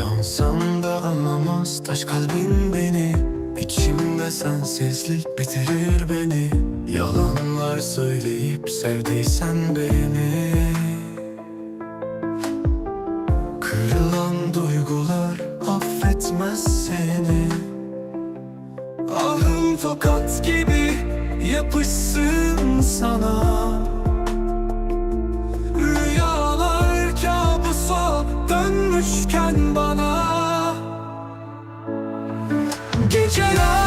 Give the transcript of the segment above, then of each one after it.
Yansam da anlamaz taş kalbin beni. İçimde sensizlik bitirir beni. Yalanlar söyleyip sevdiysen beni. Kırılan duygular affetmez seni. Ahım tokat gibi yapışsın sana Chegou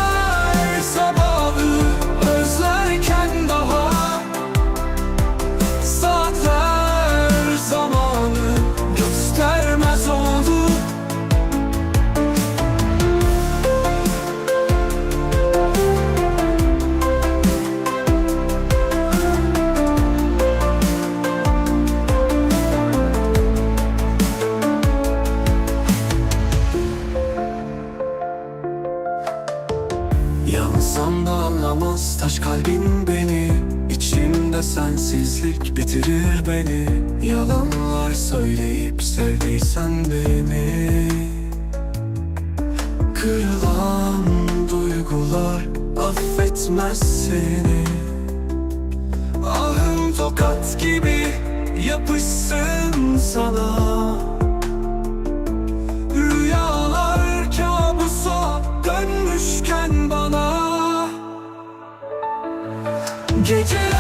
Yansam da anlamaz taş kalbin beni. İçimde sensizlik bitirir beni. Yalanlar söyleyip sevdiysen beni. Kırılan duygular affetmez seni. Ahım tokat gibi yapışsın sana gece